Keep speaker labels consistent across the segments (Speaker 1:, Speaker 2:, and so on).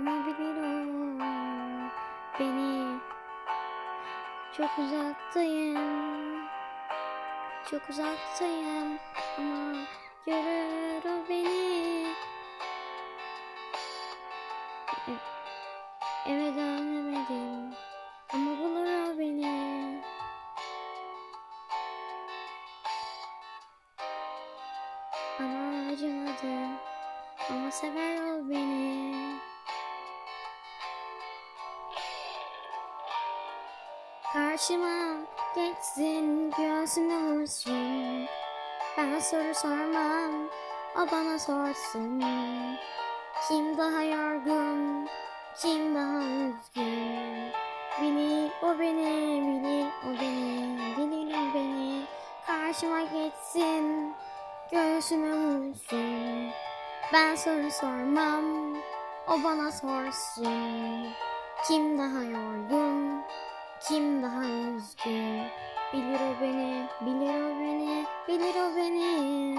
Speaker 1: Ama bilir o beni Çok uzaktayım Çok uzaktayım Ama görür o beni. Eve dönemedim Ama bulur o beni. Bana acımadı Ama sever o beni Karşıma geçsin göğsüne vursun. Ben soru sormam O bana sorsun. Kim daha yorgun Kim daha üzgün? Bilir o beni Bilir o beni Bilir o beni Karşıma geçsin Göğsüme vursun. Ben soru sormam O bana sorsun. Kim daha yorgun kim daha üzgün? Bilir o beni, bilir o beni, bilir o beni.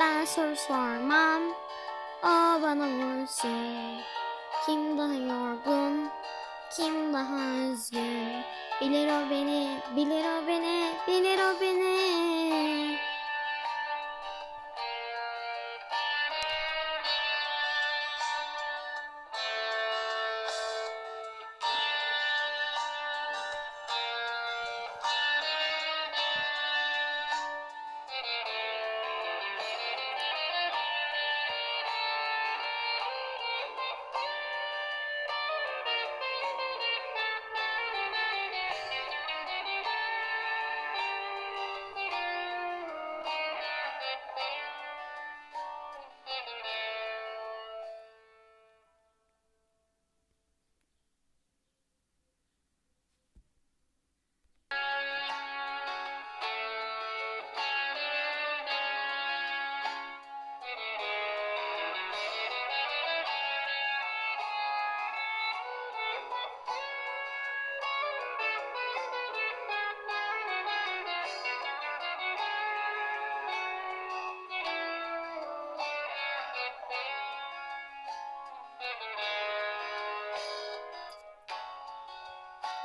Speaker 1: Ben soru sormam, o bana vursun. Kim daha yorgun, kim daha üzgün? Bilir o beni, bilir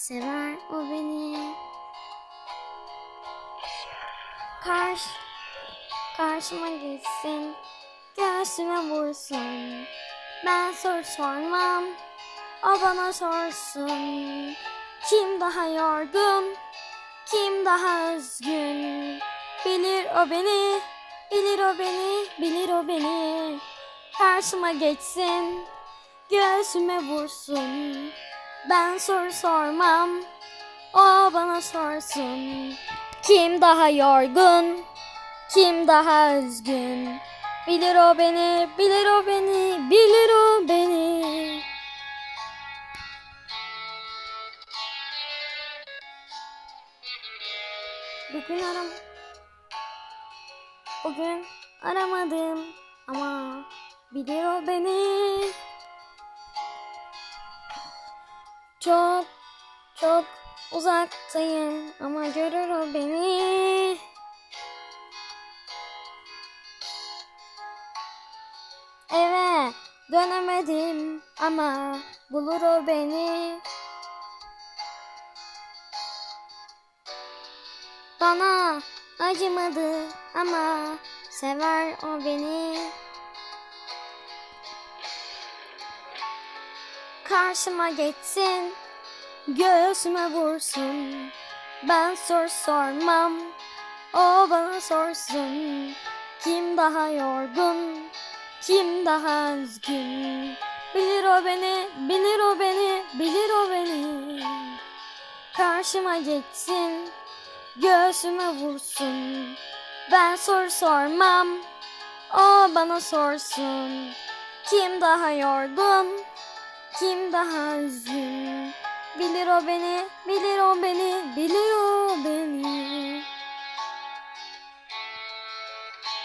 Speaker 1: sever o beni. Karş, karşıma geçsin, göğsüme vursun. Ben soru sormam, o bana sorsun. Kim daha yorgun, kim daha üzgün? bilir o beni, bilir o beni, bilir o beni. Karşıma geçsin, göğsüme vursun. Ben soru sormam, o bana sorsun. Kim daha yorgun, kim daha üzgün? Bilir o beni, bilir o beni, bilir o beni. Bugün aram Bugün aramadım ama bilir o beni. Çok çok uzaktayım ama görür o beni. Eve dönemedim ama bulur o beni. Bana acımadı ama sever o beni. Karşıma geçsin, göğsüme vursun. Ben sor sormam, o bana sorsun. Kim daha yorgun, kim daha üzgün? Bilir o beni, bilir o beni, bilir o beni. Karşıma geçsin, göğsüme vursun. Ben soru sormam, o bana sorsun. Kim daha yorgun, kim daha üzgün? Bilir o beni, bilir o beni, bilir o beni.